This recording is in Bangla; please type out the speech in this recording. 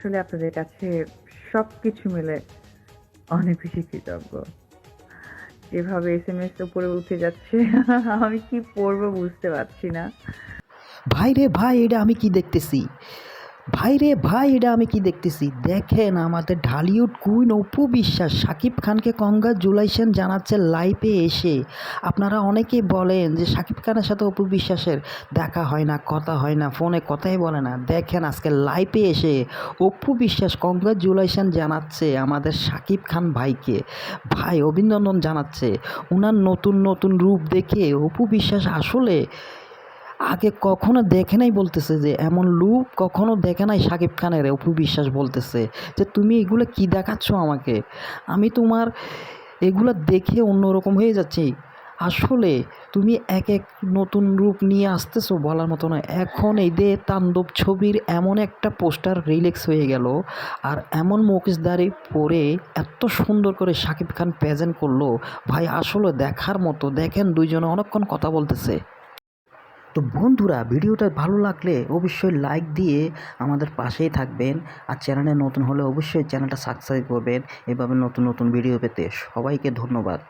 আসলে আপনাদের কাছে সব কিছু মিলে অনেক বেশি কৃতজ্ঞ। যেভাবে এস এম এস উপরে উঠে যাচ্ছে, আমি কি পড়ব বুঝতে পারছি না। ভাই রে ভাই, এটা আমি কি দেখতেছি? ভাই রে ভাই, এটা আমি কি দেখতেছি? দেখেন আমাদের ঢালিউড কুইন অপু বিশ্বাস, সাকিব খানকে কংগ্রাচুলেশন জানাচ্ছে লাইভে এসে। আপনারা অনেকেই বলেন যে সাকিব খানের সাথে অপু বিশ্বাসের দেখা হয় না, কথা হয় না, ফোনে কথাই বলে না। দেখেন আজকে লাইভে এসে অপু বিশ্বাস কংগ্রাচুলেশন জানাচ্ছে আমাদের সাকিব খান ভাইকে। ভাই অভিনন্দন জানাচ্ছে। ওনার নতুন নতুন রূপ দেখে অপু বিশ্বাস আসলে আগে কখনো দেখে নাই বলতেছে যে, এমন লুক কখনো দেখে নাই সাকিব খানের, অপু বিশ্বাস বলতেছে যে, তুমি এগুলো কি দেখাচ্ছ আমাকে? আমি তোমার এগুলো দেখে অন্যরকম হয়ে যাচ্ছি। আসলে তুমি এক এক নতুন রূপ নিয়ে আসতেছো বলার মতো নয়। এখন এই দে তাণ্ডব ছবির এমন একটা পোস্টার রিলেক্স হয়ে গেল আর এমন মুখোশধারী পরে এত সুন্দর করে সাকিব খান প্রেজেন্ট করল, ভাই আসলে দেখার মতো, দেখেন দুইজনে অনেকক্ষণ কথা বলতেছে। তো বন্ধুরা, ভিডিওটা ভালো লাগলে অবশ্যই লাইক দিয়ে আমাদের পাশেই থাকবেন। আর চ্যানেলে নতুন হলে অবশ্যই চ্যানেলটা সাবস্ক্রাইব করবেন। এভাবে নতুন নতুন ভিডিও পেতে সবাইকে ধন্যবাদ।